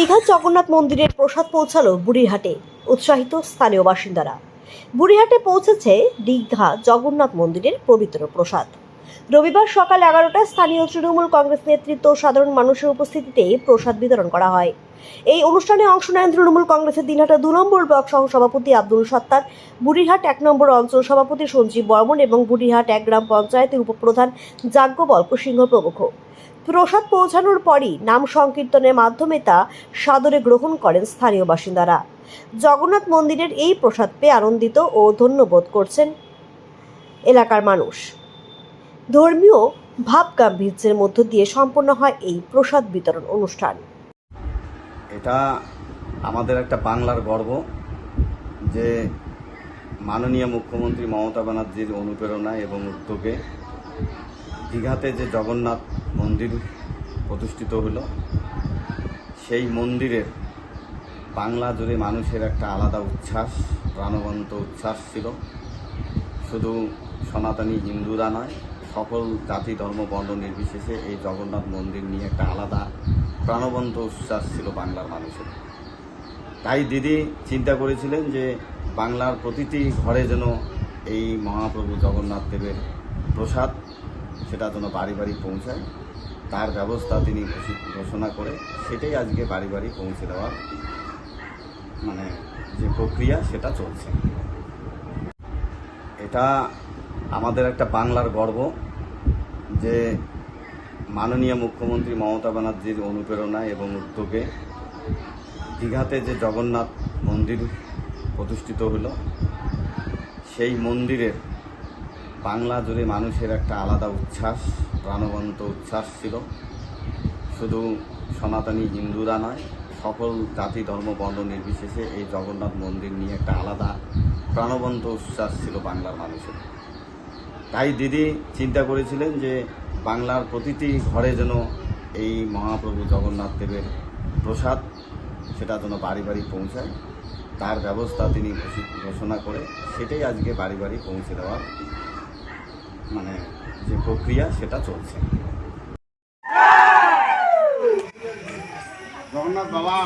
দীঘা জগন্নাথ মন্দিরের প্রসাদ পৌঁছালো বুড়িরহাটে উৎসাহিত স্থানীয় বাসিন্দারা। বুড়িহাটে পৌঁছেছে দীঘা জগন্নাথ মন্দিরের পবিত্র প্রসাদ। রবিবার সকাল এগারোটায় স্থানীয় তৃণমূল কংগ্রেস নেতৃত্ব সাধারণ মানুষের উপস্থিতিতে প্রসাদ বিতরণ করা হয়। এই অনুষ্ঠানে অংশ নেন তৃণমূল কংগ্রেসের দিনহাটা দু নম্বর ব্লক সহ সভাপতি আব্দুল সত্তার, বুড়িহাট এক নম্বর অঞ্চল সভাপতি সঞ্জীব বর্মন এবং বুড়িহাট এক গ্রাম পঞ্চায়েতের উপপ্রধান যাজ্ঞবল্ক সিংহ প্রমুখ। প্রসাদ পৌঁছানোর পরই নাম সংকীর্তনের মাধ্যমে তা সাদরে গ্রহণ করেন স্থানীয় বাসিন্দারা। জগন্নাথ মন্দিরের এই প্রসাদ পেয়ে আনন্দিত ও ধন্যবোধ করছেন এলাকার মানুষ। ধর্মীয় ভাব গাম্ভীর্যের মধ্য দিয়ে সম্পন্ন হয় এই প্রসাদ বিতরণ অনুষ্ঠান। এটা আমাদের একটা বাংলার গর্ব যে মাননীয় মুখ্যমন্ত্রী মমতা ব্যানার্জির অনুপ্রেরণা এবং উদ্যোগে দীঘাতে যে জগন্নাথ মন্দির প্রতিষ্ঠিত হলো, সেই মন্দিরের বাংলা জুড়ে মানুষের একটা আলাদা উচ্ছ্বাস, প্রাণবন্ত উচ্ছ্বাস ছিল। শুধু সনাতনী হিন্দুরা নয়, সকল জাতি, ধর্ম, বর্ণ নির্বিশেষে এই জগন্নাথ মন্দির নিয়ে একটা আলাদা প্রাণবন্ত উচ্ছ্বাস ছিল বাংলার মানুষের। তাই দিদি চিন্তা করেছিলেন যে বাংলার প্রতিটি ঘরে যেন এই মহাপ্রভু জগন্নাথ দেবের প্রসাদ সেটা যেন বাড়ি বাড়ি পৌঁছায়। তার ব্যবস্থা তিনি ঘোষি- ঘোষণা করে সেটাই আজকে বাড়ি বাড়ি পৌঁছে দেওয়ার মানে যে প্রক্রিয়া সেটা চলছে। এটা আমাদের একটা বাংলার গর্ব যে মাননীয় মুখ্যমন্ত্রী মমতা ব্যানার্জির অনুপ্রেরণা এবং উদ্যোগে দীঘাতে যে জগন্নাথ মন্দির প্রতিষ্ঠিত হলো, সেই মন্দিরের বাংলা জুড়ে মানুষের একটা আলাদা উচ্ছ্বাস, প্রাণবন্ত উচ্ছ্বাস ছিল। শুধু সনাতনী হিন্দুরা নয়, সকল জাতি, ধর্ম, বর্ণ নির্বিশেষে এই জগন্নাথ মন্দির নিয়ে একটা আলাদা প্রাণবন্ত উচ্ছ্বাস ছিল বাংলার মানুষের। তাই দিদি চিন্তা করেছিলেন যে বাংলার প্রতিটি ঘরে যেন এই মহাপ্রভু জগন্নাথ দেবের প্রসাদ, সেটা যেন বাড়ি বাড়ি পৌঁছায়। তার ব্যবস্থা তিনি ঘোষণা করে সেটাই আজকে বাড়ি বাড়ি পৌঁছে দেওয়ার মানে যে প্রক্রিয়া সেটা চলছে। জগন্নাথ বাবা